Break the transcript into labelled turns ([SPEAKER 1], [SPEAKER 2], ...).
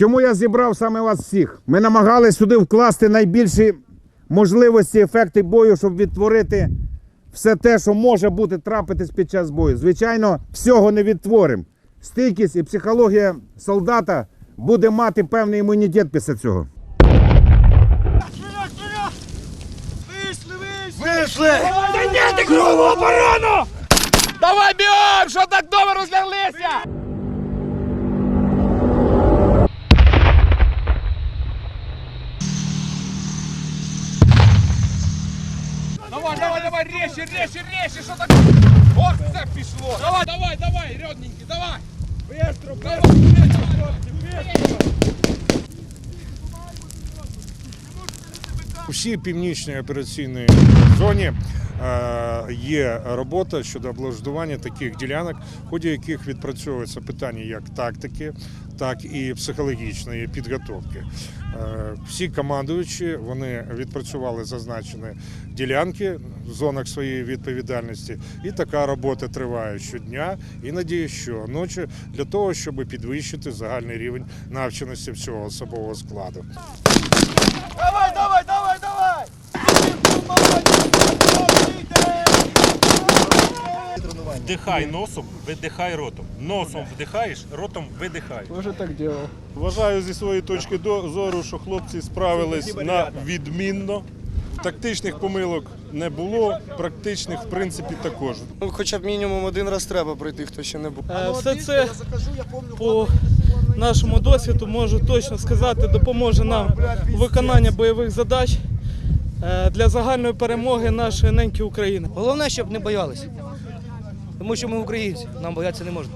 [SPEAKER 1] Чому я зібрав саме вас всіх? Ми намагалися сюди вкласти найбільші можливості, ефекти бою, щоб відтворити все те, що може бути трапитись під час бою. Звичайно, всього не відтворимо. Стійкість і психологія солдата буде мати певний імунітет після цього.
[SPEAKER 2] Зайняти кругову оборону! Давай бігом! Що так довго розляглися? Давай, давай, давай, резче, резче, резче, що так? О, це пішло. Давай, давай, давай, рідненький, давай. Быстро,
[SPEAKER 3] У всій північній операційній зоні е, є робота щодо облаштування таких ділянок, в ході яких відпрацьовуються питання як тактики, так і психологічної підготовки. Е, Всі командуючі вони відпрацювали зазначені ділянки в зонах своєї відповідальності, і така робота триває щодня, іноді щоночі для того, щоб підвищити загальний рівень навченості всього особового складу.
[SPEAKER 2] Давай, давай, давай, давай!
[SPEAKER 4] Вдихай носом, видихай ротом. Носом вдихаєш, ротом видихаєш.
[SPEAKER 3] Вважаю зі своєї точки зору, що хлопці справились на відмінно. Тактичних помилок не було, практичних, в принципі, також.
[SPEAKER 5] Ну, Хоча б мінімум один раз треба пройти, хто ще не був.
[SPEAKER 6] Е, Все це по нашому досвіду можу точно сказати, допоможе нам у виконанні бойових задач е, для загальної перемоги нашої неньки України.
[SPEAKER 7] Головне, щоб не боялися. Тому що ми українці, нам боятися не можна.